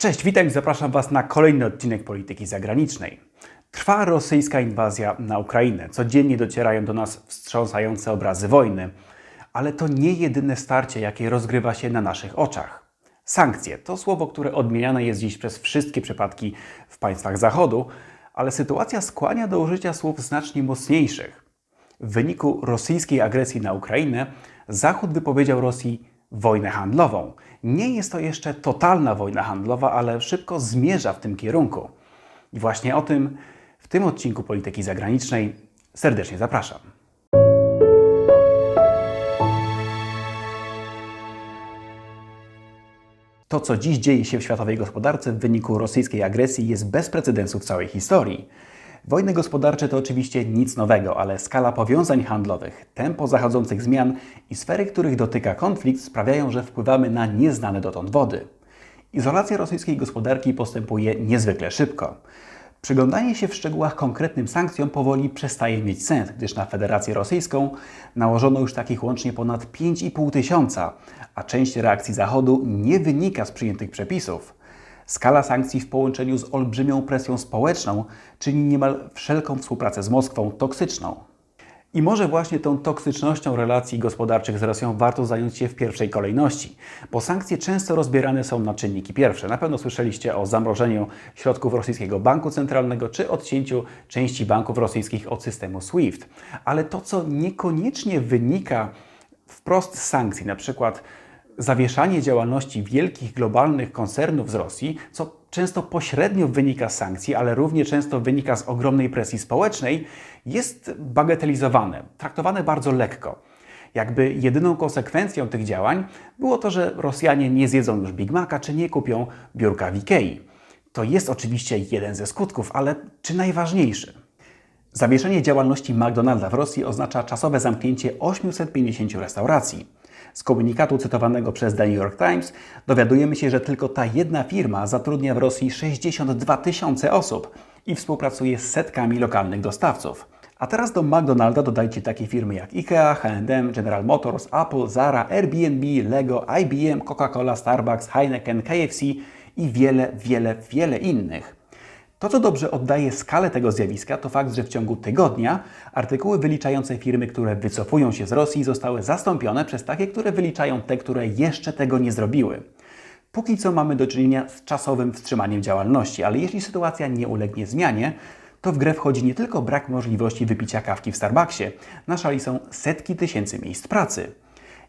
Cześć, witam i zapraszam Was na kolejny odcinek Polityki Zagranicznej. Trwa rosyjska inwazja na Ukrainę. Codziennie docierają do nas wstrząsające obrazy wojny. Ale to nie jedyne starcie, jakie rozgrywa się na naszych oczach. Sankcje to słowo, które odmieniane jest dziś przez wszystkie przypadki w państwach Zachodu, ale sytuacja skłania do użycia słów znacznie mocniejszych. W wyniku rosyjskiej agresji na Ukrainę Zachód wypowiedział Rosji wojnę handlową. Nie jest to jeszcze totalna wojna handlowa, ale szybko zmierza w tym kierunku. I właśnie o tym w tym odcinku Polityki Zagranicznej serdecznie zapraszam. To, co dziś dzieje się w światowej gospodarce w wyniku rosyjskiej agresji, jest bez precedensu w całej historii. Wojny gospodarcze to oczywiście nic nowego, ale skala powiązań handlowych, tempo zachodzących zmian i sfery, których dotyka konflikt sprawiają, że wpływamy na nieznane dotąd wody. Izolacja rosyjskiej gospodarki postępuje niezwykle szybko. Przyglądanie się w szczegółach konkretnym sankcjom powoli przestaje mieć sens, gdyż na Federację Rosyjską nałożono już takich łącznie ponad 5,5 tysiąca, a część reakcji Zachodu nie wynika z przyjętych przepisów. Skala sankcji w połączeniu z olbrzymią presją społeczną czyni niemal wszelką współpracę z Moskwą toksyczną. I może właśnie tą toksycznością relacji gospodarczych z Rosją warto zająć się w pierwszej kolejności, bo sankcje często rozbierane są na czynniki pierwsze. Na pewno słyszeliście o zamrożeniu środków rosyjskiego banku centralnego czy odcięciu części banków rosyjskich od systemu SWIFT. Ale to, co niekoniecznie wynika wprost z sankcji, na przykład zawieszanie działalności wielkich globalnych koncernów z Rosji, co często pośrednio wynika z sankcji, ale równie często wynika z ogromnej presji społecznej, jest bagatelizowane, traktowane bardzo lekko. Jakby jedyną konsekwencją tych działań było to, że Rosjanie nie zjedzą już Big Maca czy nie kupią biurka w Ikei. To jest oczywiście jeden ze skutków, ale czy najważniejszy? Zawieszenie działalności McDonalda w Rosji oznacza czasowe zamknięcie 850 restauracji. Z komunikatu cytowanego przez The New York Times dowiadujemy się, że tylko ta jedna firma zatrudnia w Rosji 62 tysiące osób i współpracuje z setkami lokalnych dostawców. A teraz do McDonalda dodajcie takie firmy jak IKEA, H&M, General Motors, Apple, Zara, Airbnb, Lego, IBM, Coca-Cola, Starbucks, Heineken, KFC i wiele, wiele, wiele innych. To, co dobrze oddaje skalę tego zjawiska, to fakt, że w ciągu tygodnia artykuły wyliczające firmy, które wycofują się z Rosji, zostały zastąpione przez takie, które wyliczają te, które jeszcze tego nie zrobiły. Póki co mamy do czynienia z czasowym wstrzymaniem działalności, ale jeśli sytuacja nie ulegnie zmianie, to w grę wchodzi nie tylko brak możliwości wypicia kawki w Starbucksie, na szali są setki tysięcy miejsc pracy.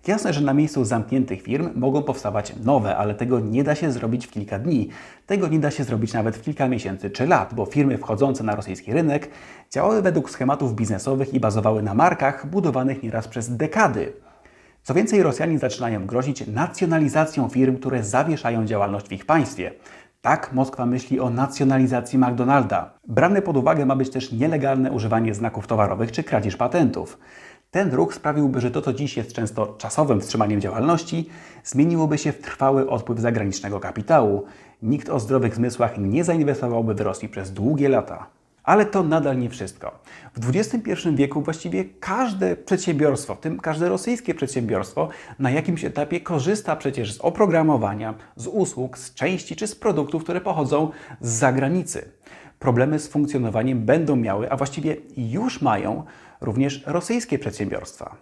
Jasne, że na miejscu zamkniętych firm mogą powstawać nowe, ale tego nie da się zrobić w kilka dni. Tego nie da się zrobić nawet w kilka miesięcy czy lat, bo firmy wchodzące na rosyjski rynek działały według schematów biznesowych i bazowały na markach budowanych nieraz przez dekady. Co więcej, Rosjanie zaczynają grozić nacjonalizacją firm, które zawieszają działalność w ich państwie. Tak Moskwa myśli o nacjonalizacji McDonalda. Brane pod uwagę ma być też nielegalne używanie znaków towarowych czy kradzież patentów. Ten ruch sprawiłby, że to, co dziś jest często czasowym wstrzymaniem działalności, zmieniłoby się w trwały odpływ zagranicznego kapitału. Nikt o zdrowych zmysłach nie zainwestowałby w Rosji przez długie lata. Ale to nadal nie wszystko. W XXI wieku właściwie każde przedsiębiorstwo, w tym każde rosyjskie przedsiębiorstwo, na jakimś etapie korzysta przecież z oprogramowania, z usług, z części czy z produktów, które pochodzą z zagranicy. Problemy z funkcjonowaniem będą miały, a właściwie już mają, również rosyjskie przedsiębiorstwa.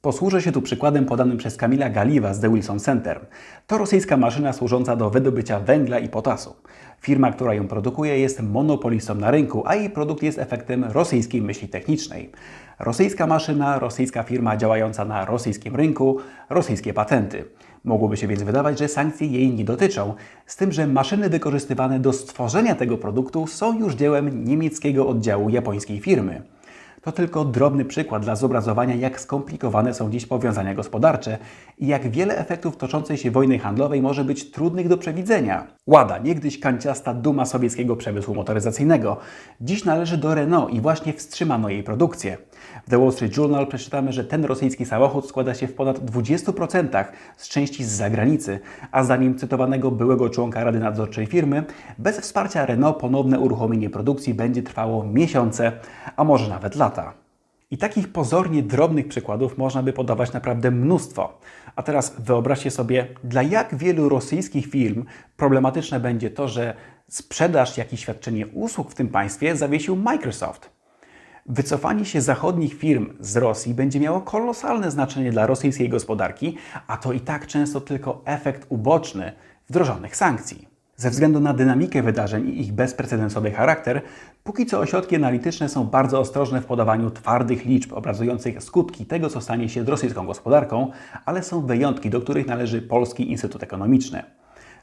Posłużę się tu przykładem podanym przez Kamila Galiwa z The Wilson Center. To rosyjska maszyna służąca do wydobycia węgla i potasu. Firma, która ją produkuje, jest monopolistą na rynku, a jej produkt jest efektem rosyjskiej myśli technicznej. Rosyjska maszyna, rosyjska firma działająca na rosyjskim rynku, rosyjskie patenty. Mogłoby się więc wydawać, że sankcje jej nie dotyczą, z tym, że maszyny wykorzystywane do stworzenia tego produktu są już dziełem niemieckiego oddziału japońskiej firmy. To tylko drobny przykład dla zobrazowania, jak skomplikowane są dziś powiązania gospodarcze i jak wiele efektów toczącej się wojny handlowej może być trudnych do przewidzenia. Łada, niegdyś kanciasta duma sowieckiego przemysłu motoryzacyjnego, dziś należy do Renault i właśnie wstrzymano jej produkcję. W The Wall Street Journal przeczytamy, że ten rosyjski samochód składa się w ponad 20% z części z zagranicy, a zdaniem cytowanego byłego członka Rady Nadzorczej firmy, bez wsparcia Renault ponowne uruchomienie produkcji będzie trwało miesiące, a może nawet lata. I takich pozornie drobnych przykładów można by podawać naprawdę mnóstwo. A teraz wyobraźcie sobie, dla jak wielu rosyjskich firm problematyczne będzie to, że sprzedaż, jak i świadczenie usług w tym państwie zawiesił Microsoft. Wycofanie się zachodnich firm z Rosji będzie miało kolosalne znaczenie dla rosyjskiej gospodarki, a to i tak często tylko efekt uboczny wdrożonych sankcji. Ze względu na dynamikę wydarzeń i ich bezprecedensowy charakter, póki co ośrodki analityczne są bardzo ostrożne w podawaniu twardych liczb obrazujących skutki tego, co stanie się z rosyjską gospodarką, ale są wyjątki, do których należy Polski Instytut Ekonomiczny.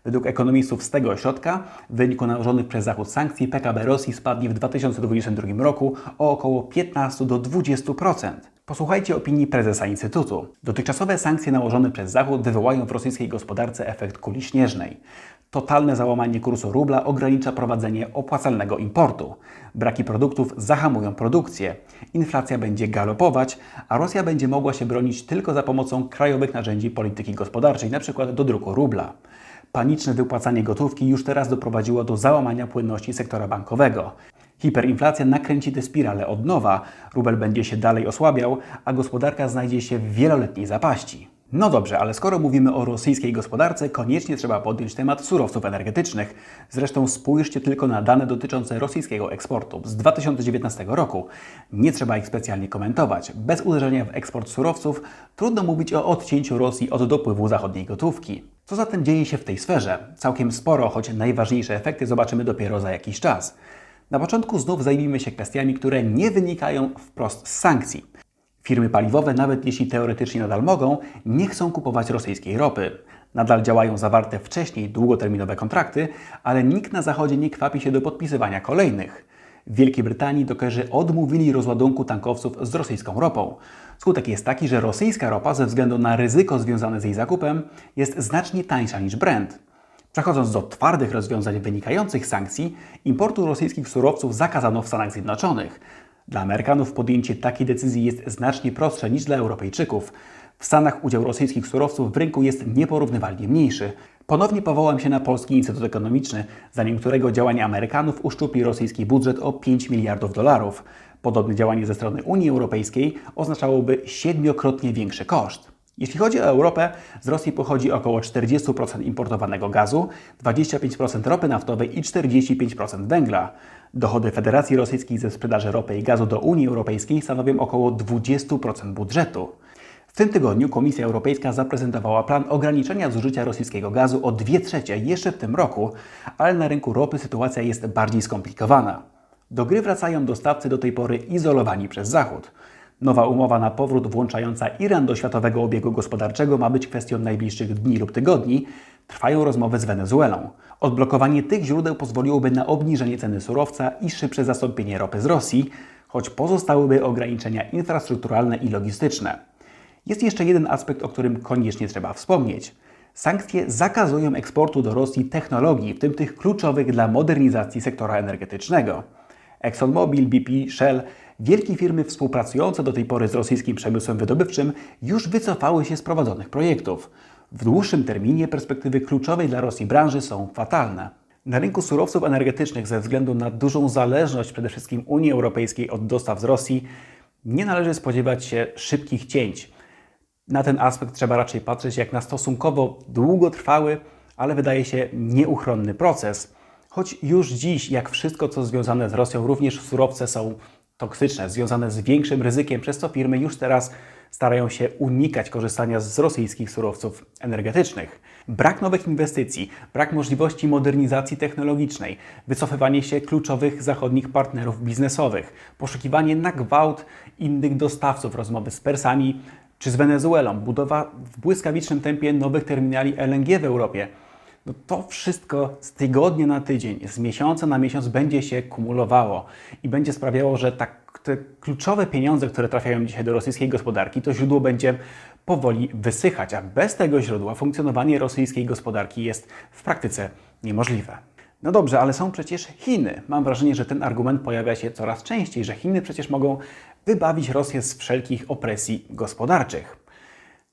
Według ekonomistów z tego ośrodka, w wyniku nałożonych przez Zachód sankcji, PKB Rosji spadnie w 2022 roku o około 15 do 20%. Posłuchajcie opinii prezesa Instytutu. Dotychczasowe sankcje nałożone przez Zachód wywołają w rosyjskiej gospodarce efekt kuli śnieżnej. Totalne załamanie kursu rubla ogranicza prowadzenie opłacalnego importu. Braki produktów zahamują produkcję. Inflacja będzie galopować, a Rosja będzie mogła się bronić tylko za pomocą krajowych narzędzi polityki gospodarczej, np. do druku rubla. Paniczne wypłacanie gotówki już teraz doprowadziło do załamania płynności sektora bankowego. Hiperinflacja nakręci tę spiralę od nowa, rubel będzie się dalej osłabiał, a gospodarka znajdzie się w wieloletniej zapaści. No dobrze, ale skoro mówimy o rosyjskiej gospodarce, koniecznie trzeba podjąć temat surowców energetycznych. Zresztą spójrzcie tylko na dane dotyczące rosyjskiego eksportu z 2019 roku. Nie trzeba ich specjalnie komentować. Bez uderzenia w eksport surowców trudno mówić o odcięciu Rosji od dopływu zachodniej gotówki. Co zatem dzieje się w tej sferze? Całkiem sporo, choć najważniejsze efekty zobaczymy dopiero za jakiś czas. Na początku znów zajmijmy się kwestiami, które nie wynikają wprost z sankcji. Firmy paliwowe, nawet jeśli teoretycznie nadal mogą, nie chcą kupować rosyjskiej ropy. Nadal działają zawarte wcześniej długoterminowe kontrakty, ale nikt na Zachodzie nie kwapi się do podpisywania kolejnych. W Wielkiej Brytanii dokerzy odmówili rozładunku tankowców z rosyjską ropą. Skutek jest taki, że rosyjska ropa ze względu na ryzyko związane z jej zakupem jest znacznie tańsza niż Brent. Przechodząc do twardych rozwiązań wynikających z sankcji, importu rosyjskich surowców zakazano w Stanach Zjednoczonych. Dla Amerykanów podjęcie takiej decyzji jest znacznie prostsze niż dla Europejczyków. W Stanach udział rosyjskich surowców w rynku jest nieporównywalnie mniejszy. Ponownie powołam się na Polski Instytut Ekonomiczny, zdaniem którego działanie Amerykanów uszczupli rosyjski budżet o 5 miliardów dolarów. Podobne działanie ze strony Unii Europejskiej oznaczałoby siedmiokrotnie większy koszt. Jeśli chodzi o Europę, z Rosji pochodzi około 40% importowanego gazu, 25% ropy naftowej i 45% węgla. Dochody Federacji Rosyjskiej ze sprzedaży ropy i gazu do Unii Europejskiej stanowią około 20% budżetu. W tym tygodniu Komisja Europejska zaprezentowała plan ograniczenia zużycia rosyjskiego gazu o 2 trzecie jeszcze w tym roku, ale na rynku ropy sytuacja jest bardziej skomplikowana. Do gry wracają dostawcy do tej pory izolowani przez Zachód. Nowa umowa na powrót włączająca Iran do światowego obiegu gospodarczego ma być kwestią najbliższych dni lub tygodni. Trwają rozmowy z Wenezuelą. Odblokowanie tych źródeł pozwoliłoby na obniżenie ceny surowca i szybsze zastąpienie ropy z Rosji, choć pozostałyby ograniczenia infrastrukturalne i logistyczne. Jest jeszcze jeden aspekt, o którym koniecznie trzeba wspomnieć. Sankcje zakazują eksportu do Rosji technologii, w tym tych kluczowych dla modernizacji sektora energetycznego. ExxonMobil, BP, Shell, wielkie firmy współpracujące do tej pory z rosyjskim przemysłem wydobywczym już wycofały się z prowadzonych projektów. W dłuższym terminie perspektywy kluczowej dla Rosji branży są fatalne. Na rynku surowców energetycznych ze względu na dużą zależność przede wszystkim Unii Europejskiej od dostaw z Rosji nie należy spodziewać się szybkich cięć. Na ten aspekt trzeba raczej patrzeć jak na stosunkowo długotrwały, ale wydaje się nieuchronny proces. Choć już dziś, jak wszystko co związane z Rosją, również surowce są toksyczne, związane z większym ryzykiem, przez co firmy już teraz starają się unikać korzystania z rosyjskich surowców energetycznych. Brak nowych inwestycji, brak możliwości modernizacji technologicznej, wycofywanie się kluczowych zachodnich partnerów biznesowych, poszukiwanie na gwałt innych dostawców, rozmowy z Persami czy z Wenezuelą, budowa w błyskawicznym tempie nowych terminali LNG w Europie. No to wszystko z tygodnia na tydzień, z miesiąca na miesiąc będzie się kumulowało i będzie sprawiało, że tak, te kluczowe pieniądze, które trafiają dzisiaj do rosyjskiej gospodarki, to źródło będzie powoli wysychać, a bez tego źródła funkcjonowanie rosyjskiej gospodarki jest w praktyce niemożliwe. No dobrze, ale są przecież Chiny. Mam wrażenie, że ten argument pojawia się coraz częściej, że Chiny przecież mogą wybawić Rosję z wszelkich opresji gospodarczych.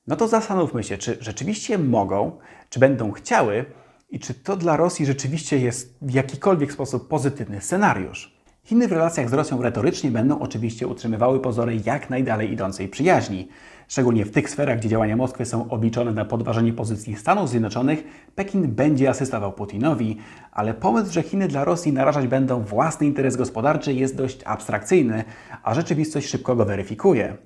No to zastanówmy się, czy rzeczywiście mogą, czy będą chciały i czy to dla Rosji rzeczywiście jest w jakikolwiek sposób pozytywny scenariusz. Chiny w relacjach z Rosją retorycznie będą oczywiście utrzymywały pozory jak najdalej idącej przyjaźni. Szczególnie w tych sferach, gdzie działania Moskwy są obliczone na podważenie pozycji Stanów Zjednoczonych, Pekin będzie asystował Putinowi, ale pomysł, że Chiny dla Rosji narażać będą własny interes gospodarczy jest dość abstrakcyjny, a rzeczywistość szybko go weryfikuje.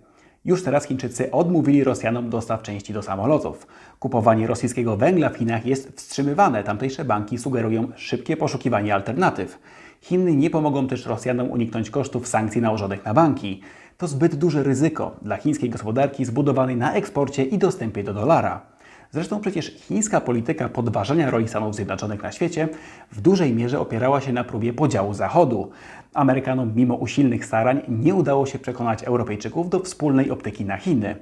Już teraz Chińczycy odmówili Rosjanom dostaw części do samolotów. Kupowanie rosyjskiego węgla w Chinach jest wstrzymywane. Tamtejsze banki sugerują szybkie poszukiwanie alternatyw. Chiny nie pomogą też Rosjanom uniknąć kosztów sankcji nałożonych na banki. To zbyt duże ryzyko dla chińskiej gospodarki zbudowanej na eksporcie i dostępie do dolara. Zresztą przecież chińska polityka podważania roli Stanów Zjednoczonych na świecie w dużej mierze opierała się na próbie podziału Zachodu. Amerykanom mimo usilnych starań nie udało się przekonać Europejczyków do wspólnej optyki na Chiny.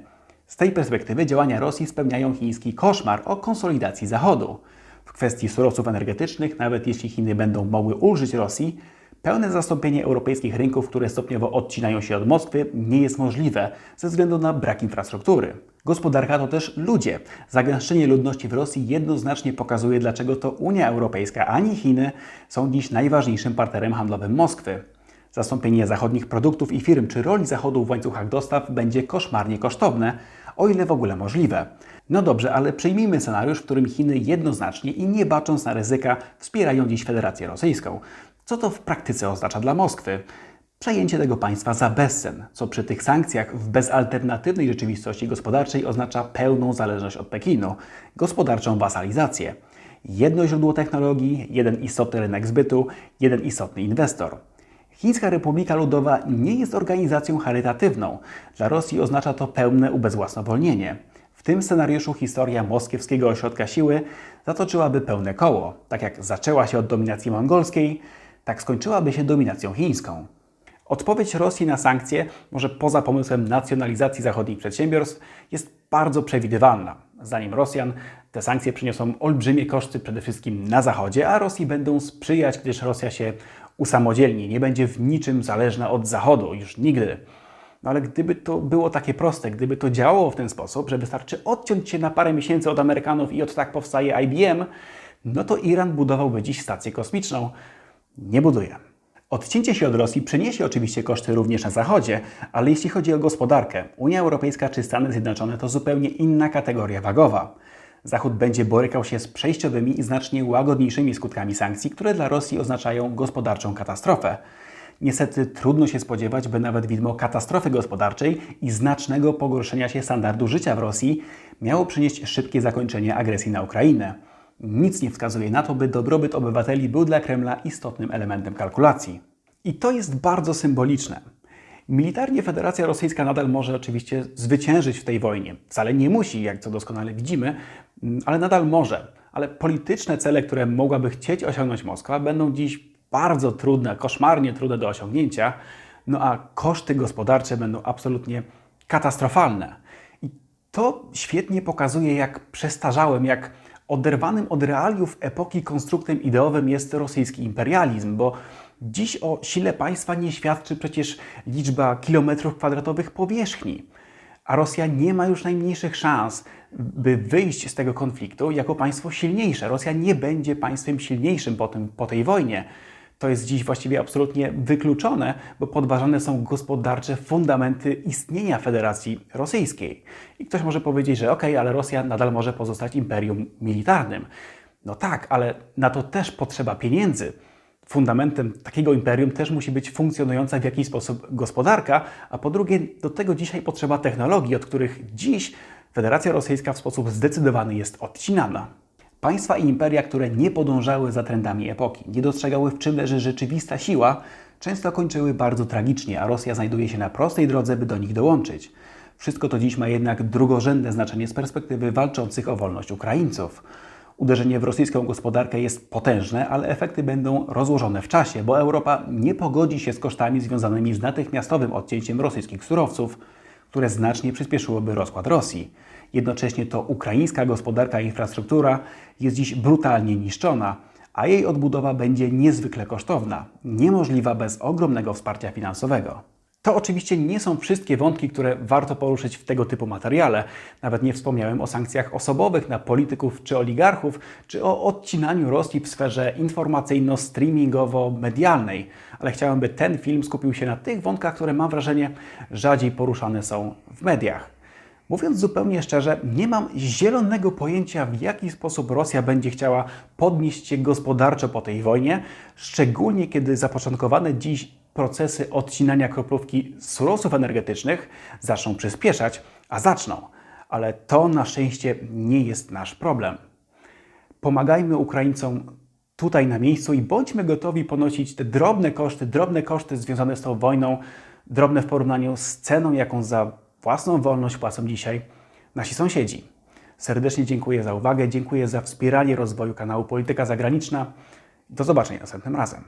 Z tej perspektywy działania Rosji spełniają chiński koszmar o konsolidacji Zachodu. W kwestii surowców energetycznych, nawet jeśli Chiny będą mogły ulżyć Rosji, pełne zastąpienie europejskich rynków, które stopniowo odcinają się od Moskwy, nie jest możliwe ze względu na brak infrastruktury. Gospodarka to też ludzie. Zagęszczenie ludności w Rosji jednoznacznie pokazuje, dlaczego to Unia Europejska ani Chiny są dziś najważniejszym partnerem handlowym Moskwy. Zastąpienie zachodnich produktów i firm czy roli Zachodu w łańcuchach dostaw będzie koszmarnie kosztowne, o ile w ogóle możliwe. No dobrze, ale przyjmijmy scenariusz, w którym Chiny jednoznacznie i nie bacząc na ryzyka wspierają dziś Federację Rosyjską. Co to w praktyce oznacza dla Moskwy? Przejęcie tego państwa za bezcen, co przy tych sankcjach w bezalternatywnej rzeczywistości gospodarczej oznacza pełną zależność od Pekinu, gospodarczą wasalizację. Jedno źródło technologii, jeden istotny rynek zbytu, jeden istotny inwestor. Chińska Republika Ludowa nie jest organizacją charytatywną. Dla Rosji oznacza to pełne ubezwłasnowolnienie. W tym scenariuszu historia moskiewskiego ośrodka siły zatoczyłaby pełne koło. Tak jak zaczęła się od dominacji mongolskiej, tak skończyłaby się dominacją chińską. Odpowiedź Rosji na sankcje, może poza pomysłem nacjonalizacji zachodnich przedsiębiorstw, jest bardzo przewidywalna. Zdaniem Rosjan te sankcje przyniosą olbrzymie koszty przede wszystkim na Zachodzie, a Rosji będą sprzyjać, gdyż Rosja się usamodzielni, nie będzie w niczym zależna od Zachodu, już nigdy. No ale gdyby to było takie proste, gdyby to działało w ten sposób, że wystarczy odciąć się na parę miesięcy od Amerykanów i od tak powstaje IBM, no to Iran budowałby dziś stację kosmiczną. Nie buduje. Odcięcie się od Rosji przyniesie oczywiście koszty również na Zachodzie, ale jeśli chodzi o gospodarkę, Unia Europejska czy Stany Zjednoczone to zupełnie inna kategoria wagowa. Zachód będzie borykał się z przejściowymi i znacznie łagodniejszymi skutkami sankcji, które dla Rosji oznaczają gospodarczą katastrofę. Niestety trudno się spodziewać, by nawet widmo katastrofy gospodarczej i znacznego pogorszenia się standardu życia w Rosji miało przynieść szybkie zakończenie agresji na Ukrainę. Nic nie wskazuje na to, by dobrobyt obywateli był dla Kremla istotnym elementem kalkulacji. I to jest bardzo symboliczne. Militarnie Federacja Rosyjska nadal może oczywiście zwyciężyć w tej wojnie. Wcale nie musi, jak to doskonale widzimy, ale nadal może. Ale polityczne cele, które mogłaby chcieć osiągnąć Moskwa, będą dziś bardzo trudne, koszmarnie trudne do osiągnięcia, no a koszty gospodarcze będą absolutnie katastrofalne. I to świetnie pokazuje, jak przestarzałym, jak oderwanym od realiów epoki konstruktem ideowym jest rosyjski imperializm, bo dziś o sile państwa nie świadczy przecież liczba kilometrów kwadratowych powierzchni. A Rosja nie ma już najmniejszych szans, by wyjść z tego konfliktu jako państwo silniejsze. Rosja nie będzie państwem silniejszym po, tym, po tej wojnie. To jest dziś właściwie absolutnie wykluczone, bo podważane są gospodarcze fundamenty istnienia Federacji Rosyjskiej. I ktoś może powiedzieć, że ok, ale Rosja nadal może pozostać imperium militarnym. No tak, ale na to też potrzeba pieniędzy. Fundamentem takiego imperium też musi być funkcjonująca w jakiś sposób gospodarka, a po drugie, do tego dzisiaj potrzeba technologii, od których dziś Federacja Rosyjska w sposób zdecydowany jest odcinana. Państwa i imperia, które nie podążały za trendami epoki, nie dostrzegały w czym leży rzeczywista siła, często kończyły bardzo tragicznie, a Rosja znajduje się na prostej drodze, by do nich dołączyć. Wszystko to dziś ma jednak drugorzędne znaczenie z perspektywy walczących o wolność Ukraińców. Uderzenie w rosyjską gospodarkę jest potężne, ale efekty będą rozłożone w czasie, bo Europa nie pogodzi się z kosztami związanymi z natychmiastowym odcięciem rosyjskich surowców, które znacznie przyspieszyłoby rozkład Rosji. Jednocześnie to ukraińska gospodarka i infrastruktura jest dziś brutalnie niszczona, a jej odbudowa będzie niezwykle kosztowna, niemożliwa bez ogromnego wsparcia finansowego. To oczywiście nie są wszystkie wątki, które warto poruszyć w tego typu materiale. Nawet nie wspomniałem o sankcjach osobowych na polityków czy oligarchów, czy o odcinaniu Rosji w sferze informacyjno-streamingowo-medialnej. Ale chciałem, by ten film skupił się na tych wątkach, które mam wrażenie rzadziej poruszane są w mediach. Mówiąc zupełnie szczerze, nie mam zielonego pojęcia, w jaki sposób Rosja będzie chciała podnieść się gospodarczo po tej wojnie, szczególnie kiedy zapoczątkowane dziś procesy odcinania kroplówki z surowców energetycznych zaczną przyspieszać, a zaczną. Ale to na szczęście nie jest nasz problem. Pomagajmy Ukraińcom tutaj na miejscu i bądźmy gotowi ponosić te drobne koszty, drobne koszty związane z tą wojną, drobne w porównaniu z ceną, jaką za własną wolność płacą dzisiaj nasi sąsiedzi. Serdecznie dziękuję za uwagę, dziękuję za wspieranie rozwoju kanału Polityka Zagraniczna. Do zobaczenia następnym razem.